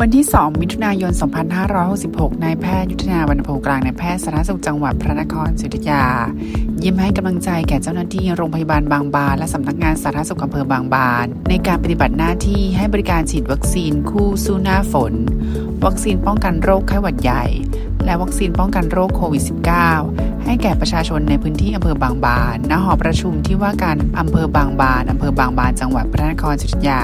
วันที่ 2 มิถุนายน 2566 นายแพทย์ยุทธนาวรรณพงศ์กลางนายแพทย์สาธารณสุขจังหวัดพระนครศรีอยุธยา ยิ้มให้กำลังใจแก่เจ้าหน้าที่โรงพยาบาลบางบาน และสำนักงานสาธารณสุขอำเภอบางบาน ในการปฏิบัติหน้าที่ให้บริการฉีดวัคซีนคู่สู้หน้าฝน วัคซีนป้องกันโรคไข้หวัดใหญ่ และวัคซีนป้องกันโรคโควิด -19 ให้แก่ประชาชนในพื้นที่อำเภอบางบาน ณ หอประชุมที่ว่าการอำเภอบางบานอำเภอบางบาน จังหวัดพระนครศรีอยุธยา